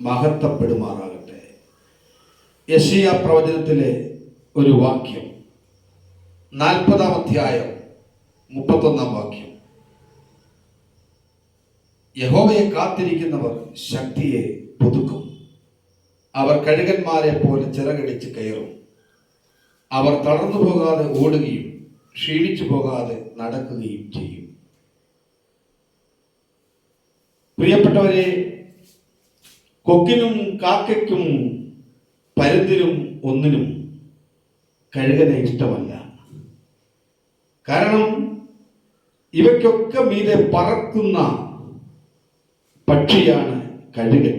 മഹത്വപ്പെടുമാറാകട്ടെ. യശിയ പ്രവചനത്തിലെ ഒരു വാക്യം. നാൽപ്പതാം അധ്യായം മുപ്പത്തൊന്നാം വാക്യം. യഹോവയെ കാത്തിരിക്കുന്നവർ ശക്തിയെ പുതുക്കും. അവർ കഴുകന്മാരെ പോലെ ചിറകടിച്ച് കയറും. അവർ തളർന്നു പോകാതെ ഓടുകയും ക്ഷീണിച്ചു പോകാതെ നടക്കുകയും ചെയ്യും. പ്രിയപ്പെട്ടവരെ കൊക്കിനും കാക്കയ്ക്കും പരുത്തിനും ഒന്നിനും കഴുകനെ ഇഷ്ടമല്ല. കാരണം ഇവയ്ക്കൊക്കെ മീതെ പറക്കുന്ന പക്ഷിയാണ് കഴുകൻ.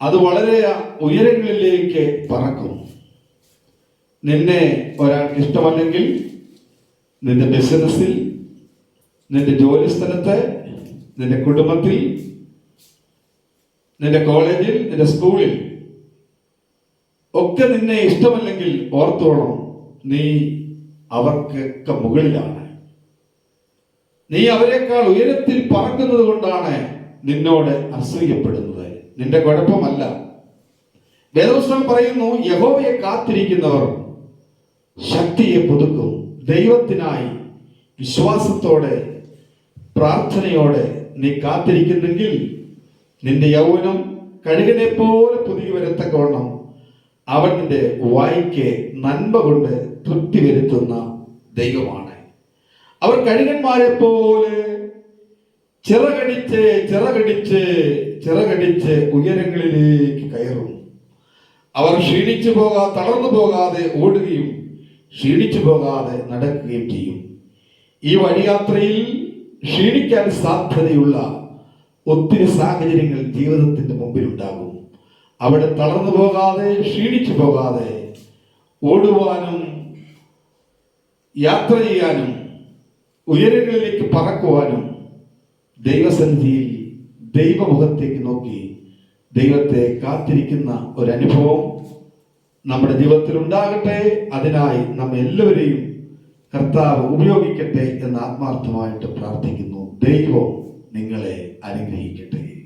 അത് വളരെ ഉയരങ്ങളിലേക്ക് പറക്കും. നിന്നെ ഒരാൾക്ക് ഇഷ്ടമല്ലെങ്കിൽ നിന്റെ ബിസിനസ്സിൽ നിന്റെ ജോലി സ്ഥലത്ത് നിന്റെ കുടുംബത്തിൽ നിന്റെ കോളേജിൽ നിന്റെ സ്കൂളിൽ ഒക്കെ നിന്നെ ഇഷ്ടമല്ലെങ്കിൽ ഓർത്തോളം നീ അവർക്കൊക്കെ മുകളിലാണ്. നീ അവരെക്കാൾ ഉയരത്തിൽ പറക്കുന്നത് കൊണ്ടാണ് നിന്നോട് അസൂയപ്പെടുന്നത് നിന്റെ കുഴപ്പമല്ല. വേദപുസ്തകം പറയുന്നു യഹോവയെ കാത്തിരിക്കുന്നവർ ശക്തിയെ പുതുക്കും. ദൈവത്തിനായി വിശ്വാസത്തോടെ പ്രാർത്ഥനയോടെ നീ കാത്തിരിക്കുന്നെങ്കിൽ നിന്റെ യൗവനം കഴുകനെ പോലെ പുതുകി വരത്തക്കവണ്ണം അവൻ നിന്റെ വായിക്ക് നന്മ കൊണ്ട് തൃപ്തി വരുത്തുന്ന ദൈവമാണ്. അവർ കഴുകന്മാരെ പോലെ ചിറകടിച്ച് ചിറകടിച്ച് ചിറകടിച്ച് ഉയരങ്ങളിലേക്ക് കയറും. അവർ ക്ഷീണിച്ചു പോകാ തളർന്നു പോകാതെ ഓടുകയും ക്ഷീണിച്ചു പോകാതെ നടക്കുകയും ചെയ്യും. ഈ വഴിയാത്രയിൽ ക്ഷീണിക്കാൻ സാധ്യതയുള്ള ഒത്തിരി സാഹചര്യങ്ങൾ ജീവിതത്തിന്റെ മുമ്പിൽ ഉണ്ടാകും അവിടെ തളർന്നു പോകാതെ ക്ഷീണിച്ചു പോകാതെ ഓടുവാനും യാത്ര ചെയ്യാനും ഉയരങ്ങളിലേക്ക് പറക്കുവാനും ദൈവസന്ധിയിൽ ദൈവമുഖത്തേക്ക് നോക്കി ദൈവത്തെ കാത്തിരിക്കുന്ന ഒരനുഭവം നമ്മുടെ ജീവിതത്തിൽ ഉണ്ടാകട്ടെ അതിനായി നമ്മെ എല്ലാവരെയും കർത്താവ് ഉപയോഗിക്കട്ടെ എന്ന് ആത്മാർത്ഥമായിട്ട് പ്രാർത്ഥിക്കുന്നു. ദൈവം നിങ്ങളെ അനുഗ്രഹിക്കട്ടെ.